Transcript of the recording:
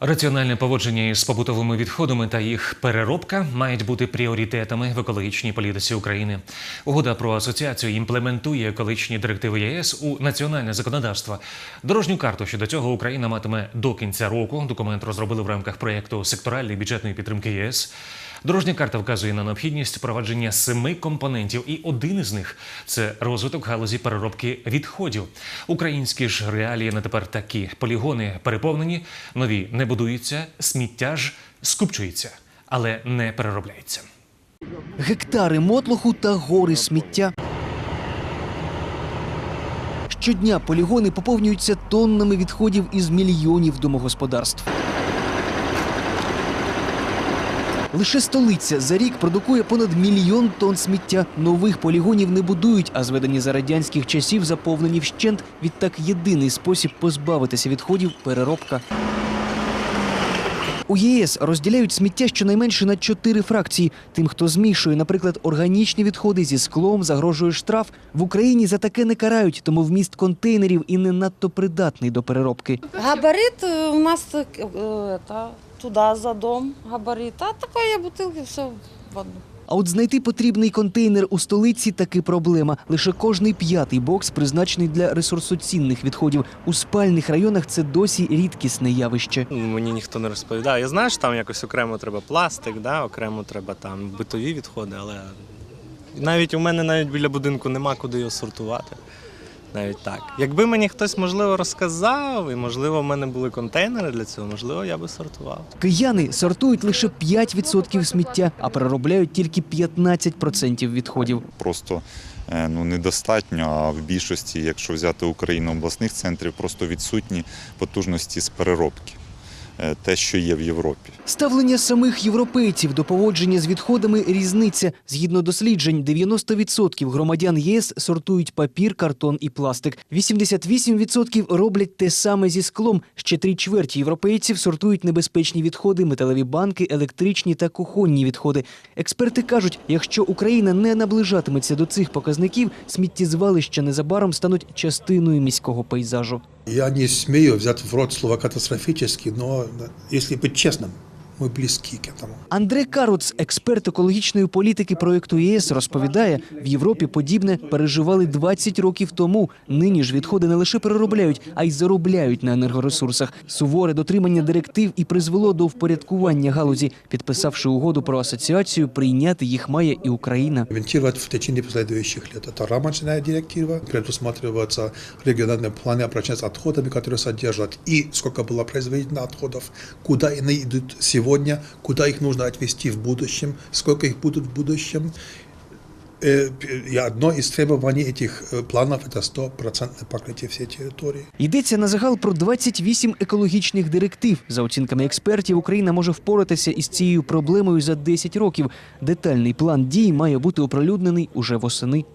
Раціональне поводження із побутовими відходами та їх переробка мають бути пріоритетами в екологічній політиці України. Угода про асоціацію імплементує екологічні директиви ЄС у національне законодавство. Дорожню карту щодо цього Україна матиме до кінця року. Документ розробили в рамках проєкту секторальної бюджетної підтримки ЄС. Дорожня карта вказує на необхідність впровадження семи компонентів, і один із них це розвиток галузі переробки відходів. Українські ж реалії на тепер такі: полігони переповнені, нові не будуються, сміття ж скупчується, але не переробляється. Гектари мотлоху та гори сміття. Щодня полігони поповнюються тоннами відходів із мільйонів домогосподарств. Лише столиця за рік продукує понад мільйон тонн сміття. Нових полігонів не будують, а зведені за радянських часів заповнені вщент. Відтак єдиний спосіб позбавитися відходів переробка. У ЄС розділяють сміття щонайменше на чотири фракції. Тим, хто змішує, наприклад, органічні відходи зі склом, загрожує штраф. В Україні за таке не карають, тому вміст контейнерів і не надто придатний до переробки. Габарит э, у нас э, это, туда за дом габарит, а такая бутылка все в одну. А от знайти потрібний контейнер у столиці таки проблема. Лише кожний п'ятий бокс призначений для ресурсоцінних відходів. У спальних районах це досі рідкісне явище. Ну, Мені ніхто не розповідає. Я знаю, що там якось окремо треба пластик, да, окремо треба там битові відходи, але навіть у мене навіть біля будинку нема куди його сортувати. Навіть так. Якби мені хтось можливо розказав, і можливо в мене були контейнери для цього, можливо, я би сортував. Кияни сортують лише 5% сміття, а переробляють тільки 15% відходів. просто е, ну, недостатньо. А в більшості, якщо взяти Україну обласних центрів, просто відсутні потужності з переробки, те, що є в Європі. Ставлення самих європейців до поводження з відходами різниця. Згідно досліджень, 90% громадян ЄС сортують папір, картон і пластик. 88% роблять те саме зі склом. Ще три чверті європейців сортують небезпечні відходи, металеві банки, електричні та кухонні відходи. Експерти кажуть, якщо Україна не наближатиметься до цих показників, сміттєзвалища незабаром стануть частиною міського пейзажу. Я не смею взять в рот слово катастрофически, но если быть честным, мы близки к этому. Андре Каруц, експерт екологічної політики проєкту ЄС, розповідає, в Європі подібне переживали 20 років тому. Нині ж відходи не лише переробляють, а й заробляють на енергоресурсах. Суворе дотримання директив і призвело до впорядкування галузі. Підписавши угоду про асоціацію, прийняти їх має і Україна. Имплементировать в течение последующих лет. Это рамочная директива, предусматриваются региональные планы обращения с отходами, которые содержат и сколько было произведено отходов, куда они идут сегодня, куда их нужно отвезти в будущем, сколько их будут в будущем. Э, И одно из требований этих э, планов – это стопроцентное покрытие всей территории. Йдеться на загал про 28 екологічних директив. За оцінками експертів, Україна може впоратися із цією проблемою за 10 років. Детальний план дій має бути оприлюднений уже восени.